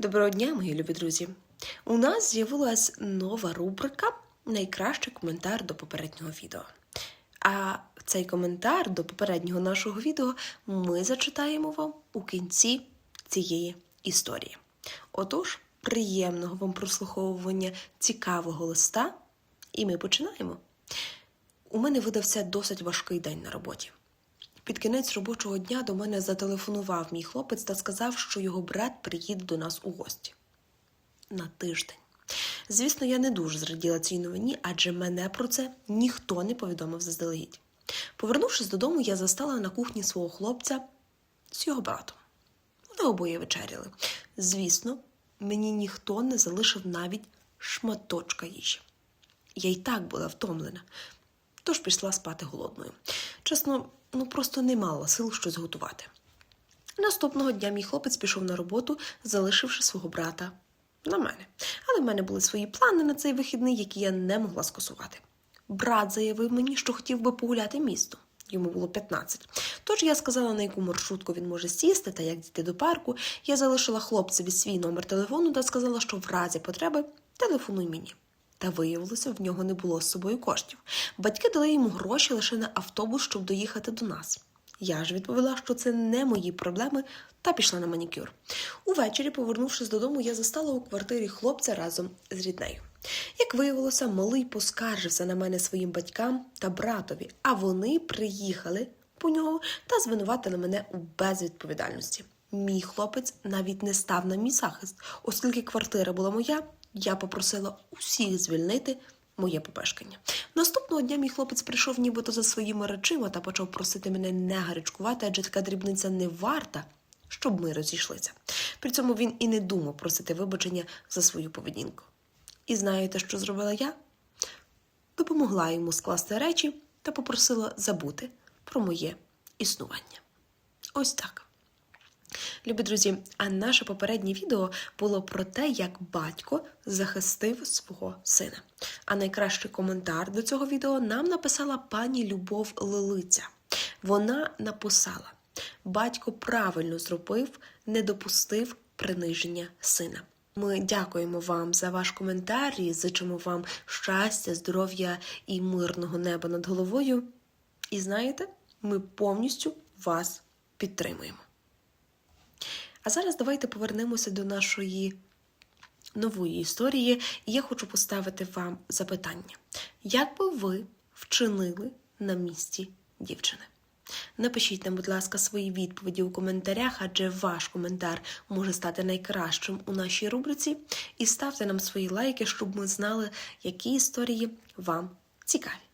Доброго дня, мої любі друзі! У нас з'явилась нова рубрика Найкращий коментар до попереднього відео. А цей коментар до попереднього нашого відео ми зачитаємо вам у кінці цієї історії. Отож, приємного вам прослуховування цікавого листа, і ми починаємо. У мене видався досить важкий день на роботі. Під кінець робочого дня до мене зателефонував мій хлопець та сказав, що його брат приїде до нас у гості на тиждень. Звісно, я не дуже зраділа цій новині, адже мене про це ніхто не повідомив заздалегідь. Повернувшись додому, я застала на кухні свого хлопця з його братом. Вони обоє вечеряли. Звісно, мені ніхто не залишив навіть шматочка їжі. Я й так була втомлена, тож пішла спати голодною. Чесно, ну просто не мала сил щось готувати. Наступного дня мій хлопець пішов на роботу, залишивши свого брата на мене. Але в мене були свої плани на цей вихідний, які я не могла скасувати. Брат заявив мені, що хотів би погуляти місто. Йому було 15. Тож я сказала, на яку маршрутку він може сісти та як дійти до парку. Я залишила хлопцеві свій номер телефону та сказала, що в разі потреби телефонуй мені. Та виявилося, в нього не було з собою коштів. Батьки дали йому гроші лише на автобус, щоб доїхати до нас. Я ж відповіла, що це не мої проблеми, та пішла на манікюр. Увечері, повернувшись додому, я застала у квартирі хлопця разом з ріднею. Як виявилося, малий поскаржився на мене своїм батькам та братові, а вони приїхали по нього та звинуватили мене у безвідповідальності. Мій хлопець навіть не став на мій захист, оскільки квартира була моя, я попросила усіх звільнити моє попешкання. Наступного дня мій хлопець прийшов нібито за своїми речима та почав просити мене не гарячкувати, адже така дрібниця не варта, щоб ми розійшлися. При цьому він і не думав просити вибачення за свою поведінку. І знаєте, що зробила я? Допомогла йому скласти речі та попросила забути про моє існування. Ось так. Любі друзі, а наше попереднє відео було про те, як батько захистив свого сина. А найкращий коментар до цього відео нам написала пані Любов Лилиця. Вона написала: батько правильно зробив, не допустив приниження сина. Ми дякуємо вам за ваш коментар і зичимо вам щастя, здоров'я і мирного неба над головою. І знаєте, ми повністю вас підтримуємо. А зараз давайте повернемося до нашої нової історії, і я хочу поставити вам запитання: як би ви вчинили на місці дівчини? Напишіть нам, будь ласка, свої відповіді у коментарях, адже ваш коментар може стати найкращим у нашій рубриці. І ставте нам свої лайки, щоб ми знали, які історії вам цікаві.